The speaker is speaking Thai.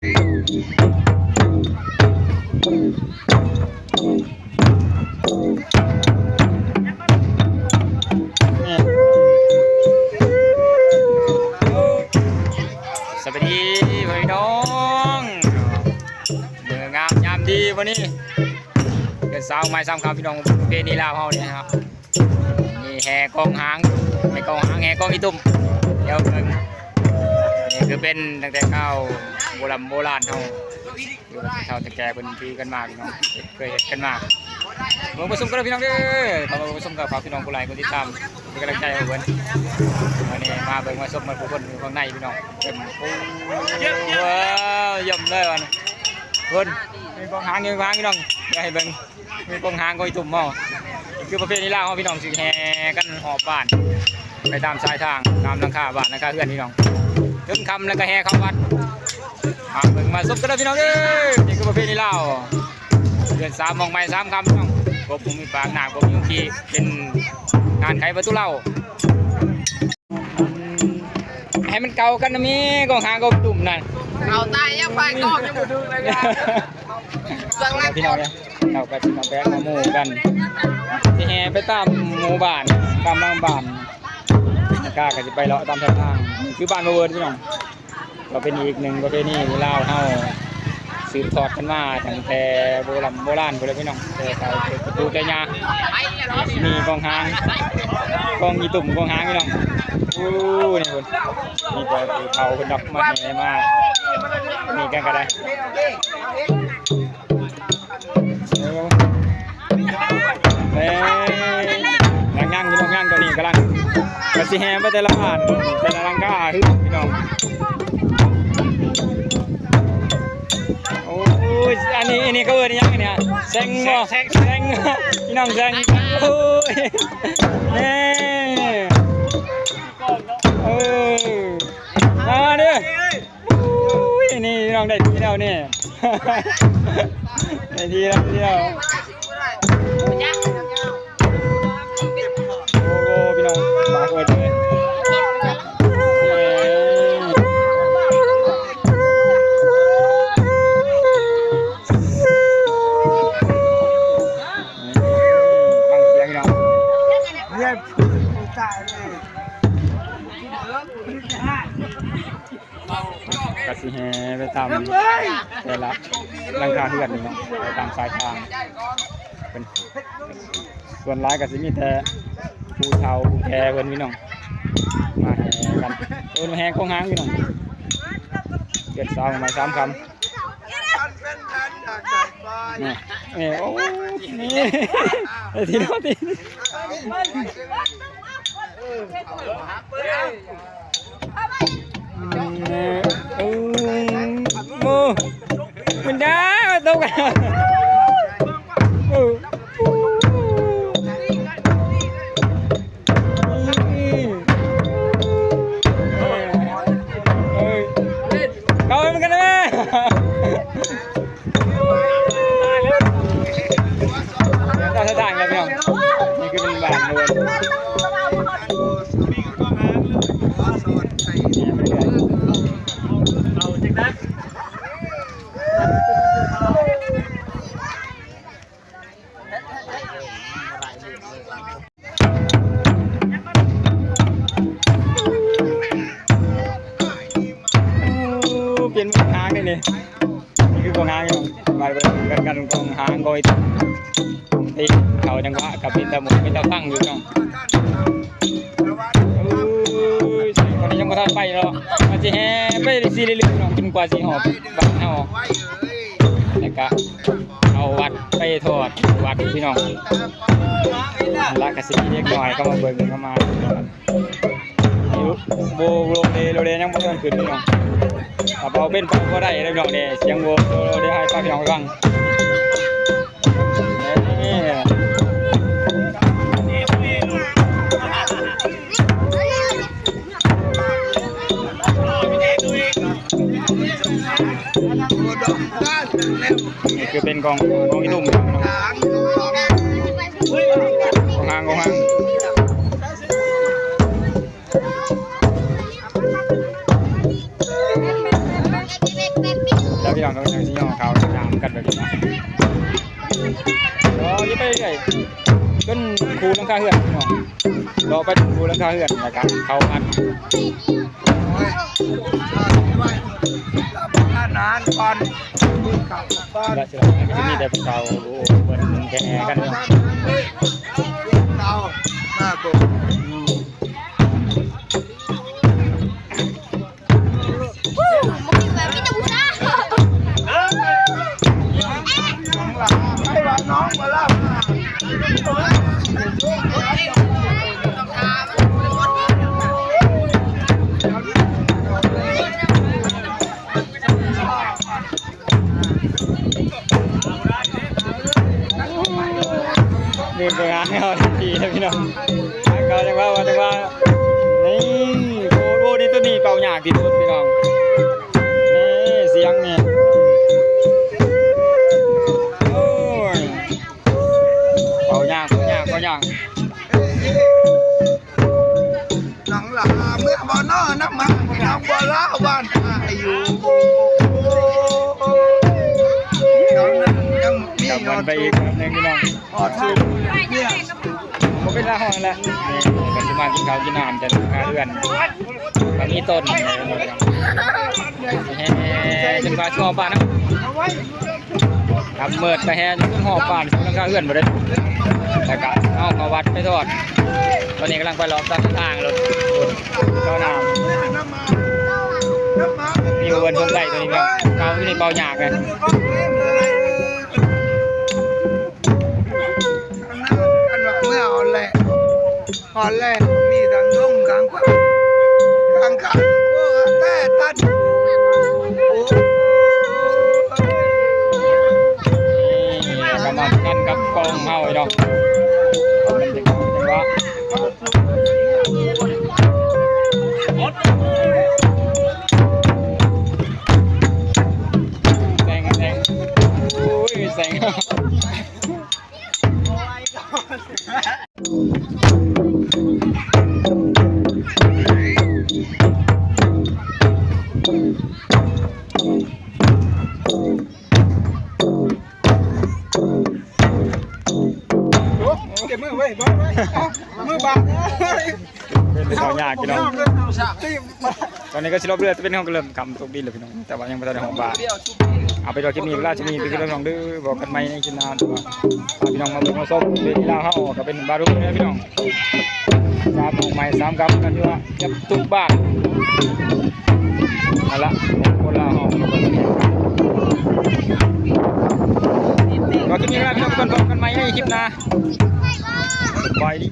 สวัสดีพี่น้องเมืองามยามดีวันนี้เกิดสาวไม้ซ้ำคำพี่น้องประเพณีลาวเฮาเนี่ยครับนี่แห่กองหางแห่กองหางแห่กองอีตุ่มเดี๋ยวเพิ่ง คือเป็นตั้งแต่เก้าโบราณโบราณเฮาอยู่เท่าแต่แกเป็นที่กันมาพี่น้องเคยเห็นกันมาเมืองผสมกันพี่น้องเด้อขอมาผสมกับฝากพี่น้องผู้ไลค์คนที่ตามเป็นกำลังใจให้เพื่อนวันนี้มาเบิ่งมาชมมาผู้คนข้างในพี่น้องเป็นโอ้ว้าวเยี่ยมเลยวันเพิ่นมีกองหางมีกองหางพี่น้องอย่าให้เบิ่งมีกองหางก็จุ่มเมานี่คือประเพณีลาของพี่น้องสิแห่กันหอบบ้าน ไปตามชายทางตามหลังคาบ้านหลังคาเรือนพี่น้อง ถึงคำแล้วก็แห่เข้าวัดมาเบิ่งมาชมกันเลยพี่น้องเด้อนี่คือประเพณีลาวเดือนสามมองไม่สามคำพี่น้องกบผมมีปากหนาผมมีขี้เป็นงานไขประตูเหล้าให้มันเก่ากันนะมีกองหางกองจุ่มนั่นเอาตายยังไปกล้องยังบ่ดึงเลยนะสังลักพี่น้องเนี่ยเราก็สิมาแบกมาหมู่กันที่แห่ไปตามหมู่บ้านตามหลังบ้าน กล้าก็จะไปเลาะตามทางทางคือบ้านมาเวิร์นพี่น้องเราเป็นอีกหนึ่งประเพณีที่ลาวเฮาสืบทอดกันมาตั้งแต่โบราณโบราณไปเลยพี่น้องแต่เขาประตูแต่ยามีกองหางกองมีตุ่มกองหางพี่น้องอู้นี่คนมีแต่เขาคนดอกมาแห่มามีกันก็ได้ กระสิแฮมไปแต่ละบ้านแต่ละรังกาคือพี่น้องโอ้ยอันนี้อันนี้เขาเอิ้นอิหยังอันเนี่ยแซงบ่แซงแซงพี่น้องแซงโอ้ยเน่เออมาเด้อโอ้ยนี่พี่น้องได้ทีแล้วนี่ได้ทีแล้ว สิแฮไปตามแต่ละหลังคาเฮือนนี่เนาะไปตามสายทางเป็นส่วนร้ายกับสิมีแต่ผู้เฒ่าผู้แก่เพิ่นพี่น้องมาแห่กันโอ้ยแห่กองหางพี่น้องเกิดสาวมาสามคำนี่นี่โอ้นี่ไอ้ทีโน้ที โอ้มมันได้มาตก เปลี่ยนหางได้เลยนี่คือกองหางพี่น้องมาเป็นกันกองหางกอยตีเขาจังหวะกับเป็นตะหมุเป็นตะฟังอยู่น้องโอ้ยวันนี้ยังไม่ทันไปหรอกมันจะแห่ไปซีเรื่อยๆน้องจนกว่าสีหอบบ้านเฮาแล้วก็ เอาวัดไปทอดวัดพี่น้องละกระสีเล็กน้อยก็มาเบิ่งเข้ามาโบโรเลโรเลยังบ่ทันขึ้นพี่น้องถ้าเบาเป็นเบาก็ได้เลยพี่น้องเด้เสียงโบโรเลให้ฟังพี่น้องฟัง ขอเป็นกองกองอีตุ่มของกองหางกองหางแล้วพี่น้องก็ยังสิย่อเขาตามกันแบบนี้นะรอยิ่ไปเรื่อยขึ้นคูลังคาเฮือนพี่น้องรอไปถึงคูลังคาเฮือนแล้วกันเขาอัดถ้านานก่อน ก่อนแล้วสิเราก็จะมีแต่เขาโอ้เปิดแค่กันเนาะเอาหน้ากูใพี่น้องเขาจะว่าว่าจะว่านี่โอ้โหนี่ตัวนี้เป่าหยากที่สุดพี่น้องนี่เสียงนี่โอ้ยเป่าหยากเป่าหยากเป่าหยากหลังหลังเมื่อบ่อนอน้ำมันน้ำบ่อล่าบ้านอายุยังมีกลับมันไปอีกแบบหนึงพี่น้องอ๋อท่านเนี่ย ผมเป็นละห้องแล้วนี่กันจะมากินข้าวกินน้ำจะหาเพื่อนบางนี้ต้นนี่แฮ่จนมาช่วงป่านนะครับเมิดไปแฮ่จนขึ้นหอบป่านช่วงลังคาเพื่อนบ่ได้แต่ก็เอามาวัดไปทอด ตอนนี้กำลังไปรอบตามทางรถเข้าน้น้ำมันน้ำมันำมีเวิร์นชมไก่ตัวนี้ครับเกาอยู่ในเบาหยากเลย อ่อนแหละมีทั้งยงทั้งกลางขันโอ้แต่ตัดนี่กำลังกันกับกองเฮาไอ้ดอกมันจะจังหวะ เก็บมือไว้บ้างมือบังเป็นเบาหยากพี่น้องตอนนี้ก็ชิลบเรือจะเป็นห้องก็เริ่มกำตกดินเลยพี่น้อง แต่ว่ายังไม่ได้ห้องบาเอาไปรอคลิปนี้เวลาจะมีเป็นเรื่องของดื้อบอกกันไหมในคลิปหน้าตัวพี่น้องมาเบิ่งมาส้มเป็นที่ลาวเฮาก็เป็นบารุกเนี่ยพี่น้อง สามของใหม่สามกับกันที่ว่าเก็บทุกบ้านเอาละคนละห้องก็คลิปนี้เวลาพี่น้องทุกคนพบกันใหม่ในคลิปหน้าสบายดี